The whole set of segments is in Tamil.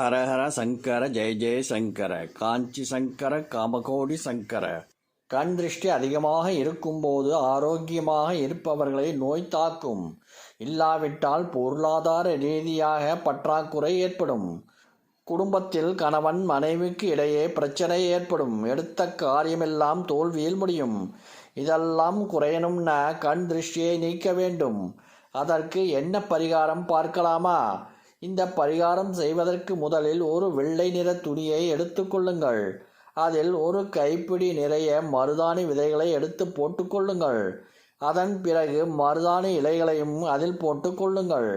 ஹரஹர சங்கர ஜெய ஜெய சங்கர. காஞ்சி சங்கர காமகோடி சங்கர. கண் திருஷ்டி அதிகமாக இருக்கும்போது ஆரோக்கியமாக இருப்பவர்களை நோய் தாக்கும். இல்லாவிட்டால் பொருளாதார ரீதியாக பற்றாக்குறை ஏற்படும். குடும்பத்தில் கணவன் மனைவிக்கு இடையே பிரச்சனை ஏற்படும். எடுத்த காரியமெல்லாம் தோல்வியில் முடியும். இதெல்லாம் குறையணும்னா கண் திருஷ்டியை நீக்க வேண்டும். அதற்கு என்ன பரிகாரம் பார்க்கலாமா? இந்த பரிகாரம் செய்வதற்கு முதலில் ஒரு வெள்ளை நிற துணியை எடுத்துக்கொள்ளுங்கள் அதில் ஒரு கைப்பிடி நிறைய மருதாணி விதைகளை எடுத்து போட்டுக்கொள்ளுங்கள் அதன் பிறகு மருதாணி இலைகளையும் அதில் போட்டுக்கொள்ளுங்கள்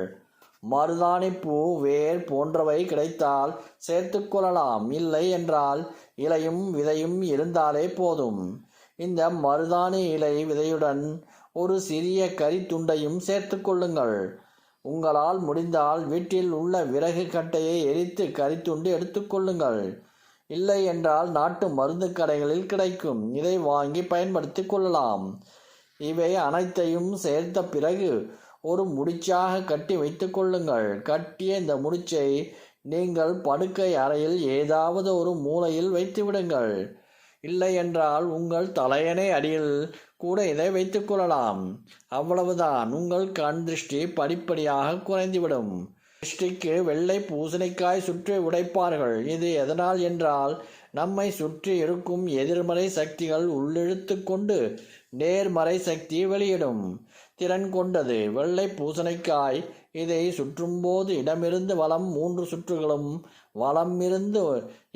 மருதாணி பூ வேர் போன்றவை கிடைத்தால் சேர்த்துக்கொள்ளலாம் இல்லை என்றால் இலையும் விதையும் இருந்தாலே போதும். இந்த மருதாணி இலை விதையுடன் ஒரு சிறிய கரித்துண்டையும் சேர்த்துக்கொள்ளுங்கள் உங்களால் முடிந்தால் வீட்டில் உள்ள விறகு கட்டையை எரித்து கரித்துண்டு எடுத்துக்கொள்ளுங்கள் இல்லை என்றால் நாட்டு மருந்து கடைகளில் கிடைக்கும். இதை வாங்கி பயன்படுத்திக் கொள்ளலாம். இவை அனைத்தையும் சேர்த்த பிறகு ஒரு முடிச்சாக கட்டி வைத்து கொள்ளுங்கள். கட்டிய இந்த முடிச்சை நீங்கள் படுக்கை அறையில் ஏதாவது ஒரு மூலையில் வைத்து விடுங்கள் இல்லை என்றால் உங்கள் தலையணை அடியில் கூட இதை வைத்துக் கொள்ளலாம். அவ்வளவுதான். உங்கள் கண் திருஷ்டி படிப்படியாக குறைந்துவிடும். திருஷ்டிக்கு வெள்ளை பூசணிக்காய் சுற்றி உடைப்பார்கள். இது எதனால் என்றால் நம்மை சுற்றி இருக்கும் எதிர்மறை சக்திகள் உள்ளிழுத்து கொண்டு நேர்மறை சக்தி வெளியிடும். திறன் கொண்டது. வெள்ளை பூசணிக்காய் இதை சுற்றும்போது இடமிருந்து வலம் மூன்று சுற்றுகளும் வலம் இருந்து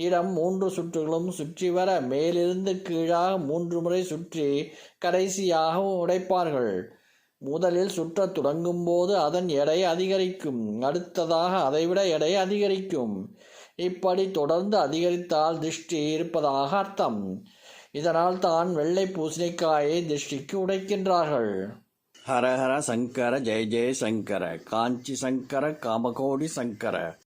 இடம் மூன்று சுற்றுகளும் சுற்றி வர மேலிருந்து கீழாக மூன்று முறை சுற்றி கடைசியாக உடைப்பார்கள். முதலில் சுற்றத் தொடங்கும் போது அதன் எடை அதிகரிக்கும். அடுத்ததாக அதைவிட எடை அதிகரிக்கும். இப்படி தொடர்ந்து அதிகரித்தால் திருஷ்டி இருப்பதாக அர்த்தம். இதனால் தான் வெள்ளை பூசணிக்காயை திருஷ்டிக்கு உடைக்கின்றார்கள். ஹரஹர சங்கர ஜெய ஜெய சங்கர காஞ்சி சங்கர காமகோடி சங்கர.